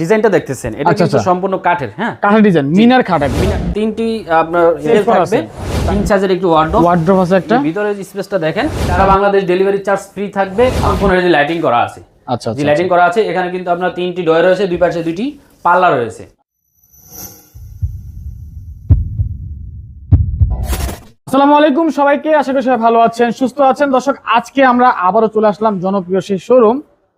ডিজাইনটা দেখতেছেন এটা আচ্ছা, কিন্তু আচ্ছা। সম্পূর্ণ কাঠের হ্যাঁ? কাঠের ডিজাইন মিনার খাট একদম। তিনটি আপনার সেল থাকবে তিন একটি ওয়ার্ডরোব ওয়ার্ড্রোব আছে একটা। ভিতরে স্পেসটা দেখেন সারা বাংলাদেশ ডেলিভারি চার্জ ফ্রি থাকবে সম্পূর্ণ যে লাইটিং করা আছে। আচ্ছা যে আচ্ছা লাইটিং করা আছে এখানে কিন্তু আপনার তিনটি ডয় রয়েছে দুই পাশে দুইটি পাল্লা রয়েছে। আসসালামু আলাইকুম সবাইকে আশা করি সবাই ভালো আছেন সুস্থ আছেন। দর্শক আজকে আমরা আবারও চলে আসলাম জনপ্রিয় সেই শোরুম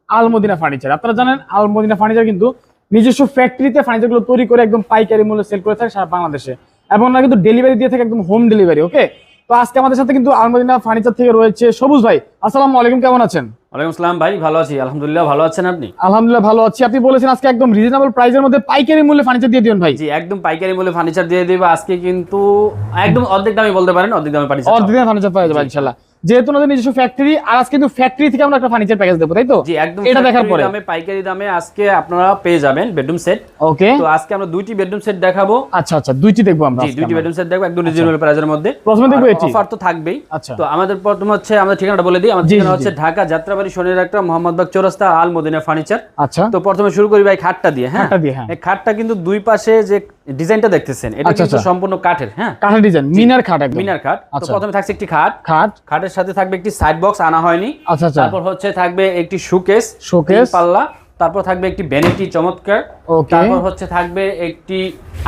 আলমদিনা ফার্নিচার আপনারা জানেন আলমদিনা ফার্নিচার কিন্তু নিজস্ব ফ্যাক্টরিতে ফার্নিচারগুলো তৈরি করে একদম পাইকারি মূল্যে সেল করে থাকে সারা বাংলাদেশে। এবং কিন্তু ডেলিভারি দিয়ে থাকে একদম হোম ডেলিভারি ওকে তো আজকে আমাদের সাথে কিন্তু আলমদিনা ফার্নিচার থেকে রয়েছে সবুজ ভাই। আসসালামু আলাইকুম কেমন আছেন? ওয়ালাইকুম আসসালাম ভাই ভালো আছি। আলহামদুলিল্লাহ ভালো আছেন আপনি? আলহামদুলিল্লাহ ভালো আছি। আপনি বলেছেন আজকে একদম রিজনেবল প্রাইসের মধ্যে পাইকারি মূল্যে ফার্নিচার দিয়ে দিবেন ভাই। জি একদম পাইকারি মূল্যে ফার্নিচার দিয়ে দেবো। আজকে কিন্তু একদম অর্ধেক দামে বলতে পারেন অর্ধেক দামে ফার্নিচার অরিজিনাল ফার্নিচার পাওয়া যাবে ইনশাআল্লাহ যেহেতু ওনাদের নিজস্ব ফ্যাক্টরি আর আজকে কিন্তু ফ্যাক্টরি থেকে আমরা একটা ফার্নিচার প্যাকেজ দেবো তাই তো? জি একদম এটা দেখার পরে। দামে পাইকারি দামে আজকে আপনারা পেয়ে যাবেন বেডরুম সেট ওকে। তো আজকে আমরা দুইটি বেডরুম সেট দেখাবো। আচ্ছা আচ্ছা দুইটি দেখব আমরা জি দুইটি বেডরুম সেট দেখব একদম রিজনেবল প্রাইসের মধ্যে। প্রথমে দেখব এটি। অফার তো থাকবেই। আচ্ছা। তো আমাদের প্রথম হচ্ছে আমাদের ঠিকানাটা বলে দিই আমাদের ঠিকানা হচ্ছে ঢাকা যাত্রাবাড়ি শনির একটা মোহাম্মদবাগ চৌরাস্তা আল মদিনা ফার্নিচার আচ্ছা। তো প্রথমে শুরু করি ভাই খাটটা দিয়ে হ্যাঁ? খাটটা দিয়ে, হ্যাঁ। খাটটা কিন্তু দুই পাশে যে ডিজাইনটা দেখতেছেন এটা আচ্ছা, কিন্তু আচ্ছা। সম্পূর্ণ কাঠের হ্যাঁ? কাঠের ডিজাইন মিনার খাট একদম। মিনার খাট তো আচ্ছা। প্রথমে থাকছে একটি খাট। খাট। খাটের সাথে থাকবে একটি সাইড বক্স আনা হয়নি। আচ্ছা আচ্ছা। তারপর হচ্ছে থাকবে একটি শোকেস শোকেস পাল্লা। তারপর থাকবে একটি ভ্যানিটি চমৎকার। তারপর হচ্ছে থাকবে একটি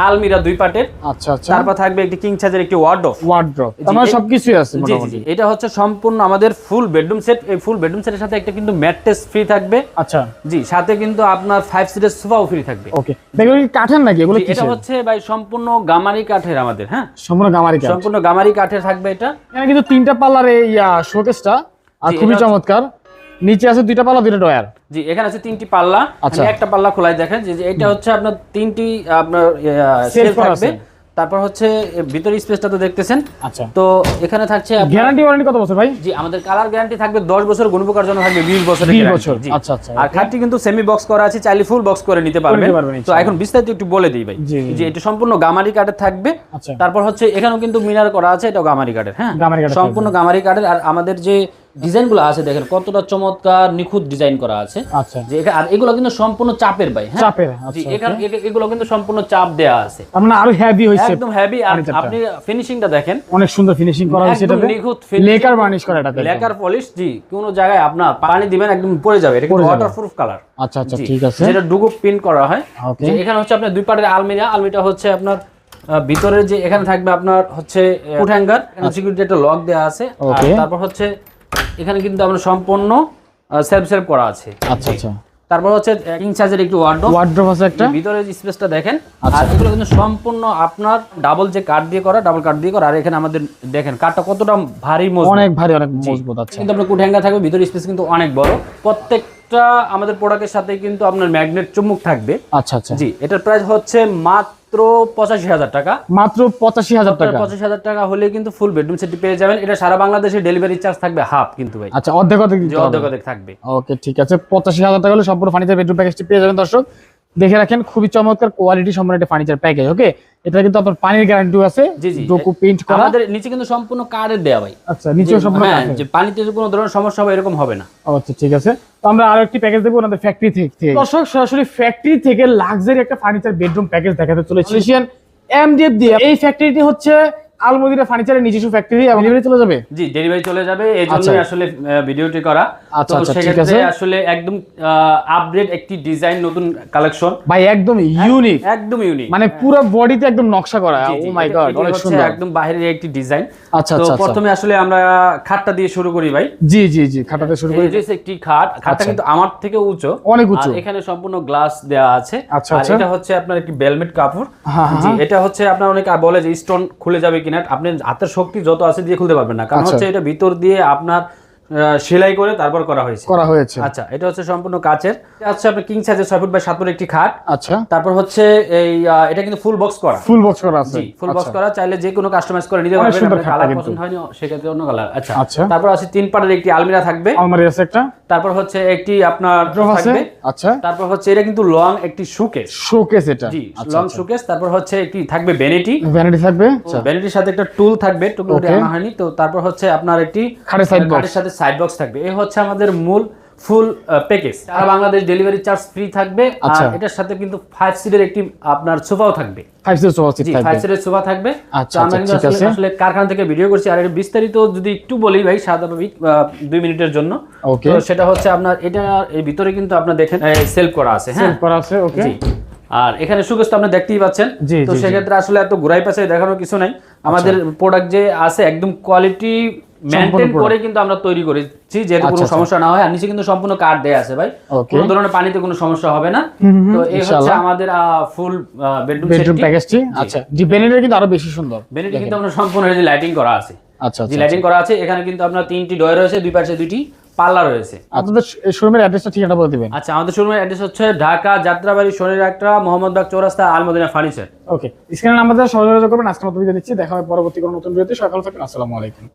আলমিরা দুই পাটের। আচ্ছা আচ্ছা। তারপর থাকবে একটি কিং সাইজের একটি ওয়ার্ডরোব ওয়ার্ড্রপ জি, আমার সবকিছুই আছে মোটামুটি। এটা হচ্ছে সম্পূর্ণ আমাদের ফুল বেডরুম সেট এই ফুল বেডরুম সেটের সাথে একটা কিন্তু ম্যাট্রেস ফ্রি থাকবে। আচ্ছা। জি সাথে কিন্তু আপনার ফাইভ সিটের সোফাও ফ্রি থাকবে। ওকে দেখো কি কাঠের নাকি? এগুলো জি, এটা হচ্ছে ভাই সম্পূর্ণ গামারি কাঠের আমাদের হ্যাঁ? সম্পূর্ণ গামারি কাঠ। সম্পূর্ণ গামারি কাঠের থাকবে এটা। এখানে কিন্তু তিনটা পাল্লার এই শোকেসটা আর খুবই চমৎকার। নিচে আছে দুইটা পাল্লা দুইটা ডয়ার জি এখানে আছে তিনটি পাল্লা। আচ্ছা। একটা পাল্লা খোলাই দেখেন যে এটা হচ্ছে আপনার তিনটি আপনার Safe সেল করা থাকবে। তারপর হচ্ছে ভিতরে স্পেসটা তো দেখতেছেন। আচ্ছা। তো এখানে থাকছে গ্যারান্টি ওয়ারেন্টি কত বছর ভাই? জি আমাদের কালার গ্যারান্টি থাকবে 10 বছর গুণপোকার জন্য থাকবে 20 বছরের 20 বছর, জি। আচ্ছা, আচ্ছা, আর. খাটটি কিন্তু সেমি বক্স করা আছে চাইলে ফুল বক্স করে নিতে পারবেন। তো এখন বিস্তারিত একটু বলে দিই ভাই। যে এটা সম্পূর্ণ গামারি কাঠের থাকবে। আচ্ছা। তারপর হচ্ছে এখানেও কিন্তু মিনার করা আছে এটা গামারি কাঠের হ্যাঁ? সম্পূর্ণ গামারি কাঠের আর আমাদের যে ডিজাইনগুলো আছে দেখেন কতটা চমৎকার নিখুঁত ডিজাইন করা আছে। আচ্ছা। যে আর এগুলো কিন্তু সম্পূর্ণ চাপের ভাই হ্যাঁ? চাপের, জি আচ্ছা, এখানে এগুলো কিন্তু সম্পূর্ণ চাপ দেয়া আছে। মানে আরও হেভি হয়েছে একদম হেভি আর আপনি ফিনিশিংটা দেখেন। অনেক সুন্দর ফিনিশিং করা হয়েছে একদম এটাতে। নিখুঁত লেকার বার্নিশ করা এটাতে লেকার পলিশ জি কোন জায়গায় আপনার পানি দিবেন একদম পড়ে যাবে। এটা কিন্তু। ওয়াটারপ্রুফ কালার আচ্ছা আচ্ছা ঠিক আছে। যেটা ডুগো পিন করা হয়। ওকে এখানে হচ্ছে আপনার দুই পাটের আলমিরা আলমিটা হচ্ছে আপনার ভিতরে যে এখানে থাকবে আপনার হচ্ছে ফুট হ্যাঙ্গার সিকিউরিটি একটা লক দেওয়া আছে। আর আচ্ছা। তারপর হচ্ছে এখানে কিন্তু আপনার সম্পূর্ণ সেলফ সেলফ করা আছে। আচ্ছা আচ্ছা। তারপর হচ্ছে কিং সাইজের একটি ওয়ার্ডরোব ওয়ার্ড্রপ আছে একটা। ভিতরে স্পেসটা দেখেন আচ্ছা। আর এগুলো কিন্তু সম্পূর্ণ আপনার ডাবল যে কাঠ দিয়ে করা ডাবল কাঠ দিয়ে করা। আর এখানে আমাদের দেখেন কাঠটা কতটা ভারী মজবুত। অনেক ভারী অনেক মজবুত আচ্ছা। কিন্তু আপনার কুটহ্যাঙ্গা থাকবে ভিতরে স্পেস কিন্তু অনেক বড়। প্রত্যেকটা আমাদের প্রোডাক্টের সাথে কিন্তু আপনার ম্যাগনেট চুম্বক থাকবে। আচ্ছা আচ্ছা। জি এটার প্রাইস হচ্ছে মাত্র পঁচাশি হাজার টাকা। মাত্র পঁচাশি হাজার টাকা। পঁচাশি হাজার টাকা হলে কিন্তু ফুল বেডরুম সেটটি পেয়ে যাবেন। এটা সারা বাংলাদেশে ডেলিভারি চার্জ থাকবে হাফ কিন্তু ভাই। আচ্ছা অর্ধেক অর্ধেক অর্ধেক থাকবে। ওকে ঠিক আছে। পঁচাশি হাজার টাকা হলে সম্পূর্ণ ফার্নিচার বেডরুম প্যাকেজটি পেয়ে যাবেন দর্শক। দেখে রাখেন খুবই চমৎকার কোয়ালিটি সম্পন্ন একটা ফার্নিচার প্যাকেজ ওকে এটা কিন্তু আপনার পানির গ্যারান্টিও আছে জি, জি। ডোকু প্রিন্ট করা। আমাদের নিচে কিন্তু সম্পূর্ণ কার্ডের দেওয়া ভাই। আচ্ছা নিচেও যে- সম্পূর্ণ হ্যাঁ যে পানিতে কোনো ধরনের সমস্যা হবে এরকম হবে না। আচ্ছা ঠিক আছে। তো আমরা আরও একটি প্যাকেজ দেবো ওনাদের ফ্যাক্টরি থেকে দর্শক সরাসরি ফ্যাক্টরি থেকে লাক্সারি একটা ফার্নিচার বেডরুম প্যাকেজ দেখাতে চলেছি। এমডিএফ দিয়ে। এই ফ্যাক্টরিটি হচ্ছে আলমদিরা ফার্নিচারের নিজস্ব ফ্যাক্টরি এবং ডেলিভারি চলে যাবে? জি ডেলিভারি চলে যাবে এই আচ্ছা। জন্যই আসলে ভিডিওটি করা। আচ্ছা, আচ্ছা, সেক্ষেত্রে আসলে একদম আপডেট একটি ডিজাইন নতুন কালেকশন ভাই একদম ইউনিক একদম ইউনিক মানে পুরো বডিতে একদম নকশা করা। ও মাই গড অনেক সুন্দর। একদম বাইরের একটি ডিজাইন আচ্ছা তো আচ্ছা আচ্ছা। প্রথমে আসলে আমরা খাটটা দিয়ে শুরু করি ভাই। জি জি জি খাটাতে শুরু করি। এই যে একটি খাট খাটটা আচ্ছা। কিন্তু আমার থেকে উঁচু। অনেক উঁচু। এখানে সম্পূর্ণ গ্লাস দেওয়া আছে। আচ্ছা, আর আচ্ছা। এটা হচ্ছে আপনার একটি বেলমেট কাপড়। হ্যাঁ, হ্যাঁ, জি এটা হচ্ছে আপনার অনেকে বলে যে স্টোন খুলে যাবে কিনা আপনি হাতের শক্তি যত আছে দিয়ে খুলতে পারবেন না। কারণ আচ্ছা। হচ্ছে এটা ভিতর দিয়ে আপনার আহ, সেলাই করে তারপর করা হয়েছে। করা হয়েছে। আচ্ছা এটা হচ্ছে সম্পূর্ণ কাচের হচ্ছে আপনার কিং সাইজের ছয় ফুট বাই সাত ফুট একটি খাট। আচ্ছা। তারপর হচ্ছে এই এটা কিন্তু ফুল বক্স করা। ফুল বক্স করা আছে। জি ফুল বক্স আচ্ছা। করা। চাইলে যে কোনো কাস্টমাইজ করে নিতে পারবেন। আপনার কালার পছন্দ হয়নি সেক্ষেত্রে অন্য কালার আচ্ছা। আচ্ছা। তারপর আছে তিন পাটের একটি আলমিরা থাকবে। আলমারি আছে একটা। তারপর হচ্ছে একটি আপনার থাকবে। আচ্ছা। তারপর হচ্ছে এটা কিন্তু লং একটি সুকেস শোকেস এটা। জি আচ্ছা লং সুকেস তারপর হচ্ছে একটি থাকবে বেনেটি ভ্যানিটি থাকবে। আচ্ছা। বেনেটির সাথে একটা টুল থাকবে. আনা হয়নি। তো তারপর হচ্ছে আপনার একটি খাটের box। খাটের সাথে সাইড বক্স থাকবে। এই হচ্ছে আমাদের মূল ফুল প্যাকেজ সারা বাংলাদেশ ডেলিভারি চার্জ ফ্রি থাকবে। আর আচ্ছা। এটার সাথে কিন্তু ফাইভ সিটের একটি আপনার সোফাও থাকবে। ফাইভ জিরো সোফা সিট থাকবে। ফাইভ সিটের সোফা থাকবে। আচ্ছা, আমরা আচ্ছা, কিন্তু আসলে আসলে কারখানা থেকে ভিডিও করছি। আর এর বিস্তারিত যদি একটু বলি ভাই স্বাভাবিক দুই মিনিটের জন্য। ওকে তো সেটা হচ্ছে আপনার এটা এর ভিতরে কিন্তু আপনার দেখেন সেলফ করা আছে হ্যাঁ? করা আছে ওকে জি। আর এখানে সুগস তো আপনি দেখতেই পাচ্ছেন। তো। সেক্ষেত্রে আসলে এত ঘুরাই পাশে দেখানোর কিছু নাই। আমাদের প্রোডাক্ট যে আছে একদম কোয়ালিটি product। করে কিন্তু আমরা তৈরি করেছি যেহেতু কোনো আচ্ছা, আচ্ছা। সমস্যা না হয় আর নিচে কিন্তু সম্পূর্ণ কাঠ দেয়া আছে ভাই। কোনো ধরনের পানিতে কোনো সমস্যা হবে না। তো এই হচ্ছে আমাদের ফুল বেডরুম বেডরুম প্যাকেজটি আচ্ছা। জি বেনিটা কিন্তু আরও বেশি সুন্দর। বেনিটি কিন্তু আপনার সম্পূর্ণ লাইটিং করা আছে। আচ্ছা আচ্ছা লাইটিং করা আছে এখানে কিন্তু আপনার তিনটি ডয় রয়েছে দুই পাশে দুইটি পাল্লা রয়েছে। আপনাদের শোরুমের অ্যাড্রেসটা ঠিকানা বলে দিবেন। আচ্ছা আমাদের শোরুমের অ্যাড্রেস হচ্ছে ঢাকা যাত্রাবাড়ি শনির একটা মোহাম্মদবাগ চৌরাস্তা আলমদিনা ফার্নিচার ওকে স্ক্রিনে নাম্বার দেওয়া সহযোগিতা করবেন। আজকের মতো বিদায় নিচ্ছি। দেখা হবে পরবর্তী কোনো নতুন ভিডিওতে সকাল থাকবেন আসসালামু আলাইকুম।